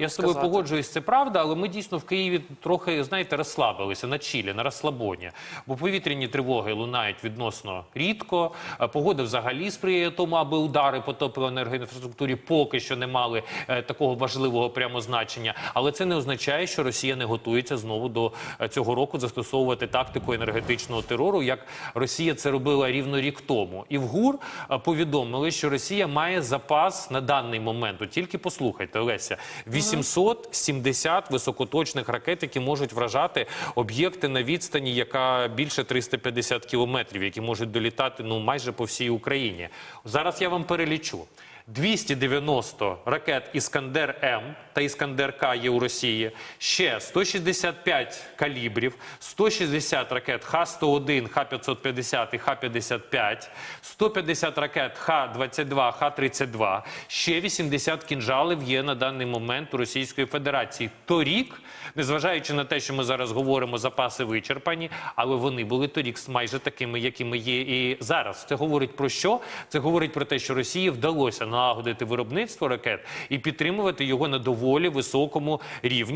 я з тобою погоджуюсь, це правда, але ми дійсно в Києві трохи, знаєте, розслабилися на чілі, на розслабоні. Бо повітряні тривоги лунають відносно рідко. Погода взагалі сприяє тому, аби удари по теплоенергоінфраструктурі поки що не мали е, такого важливого прямо значення. Але це не означає, що Росія не готується знову до е, цього року застосовувати тактику енергетичного терору, як Росія це робила рівно рік тому. І в ГУР е, повідомили, що Росія має запас на даний момент. Тільки послухайте, Олеся, 870 високоточних ракет, які можуть вражати об'єкти на відстані, яка більше 350 кілометрів, які можуть долітати ну майже по всій Україні. Зараз я вам перелічу. 290 ракет Іскандер М та Іскандер К є у Росії. Ще 165 калібрів, 160 ракет Х-101, Х-550 і Х-55, 150 ракет Х-22, Х-32, ще 80 кінжалів є на даний момент у Російської Федерації. Торік, незважаючи на те, що ми зараз говоримо, запаси вичерпані, але вони були торік майже такими, якими є і зараз. Це говорить про що? Це говорить про те, що Росії вдалося налагодити виробництво ракет і підтримувати його на доволі високому рівні.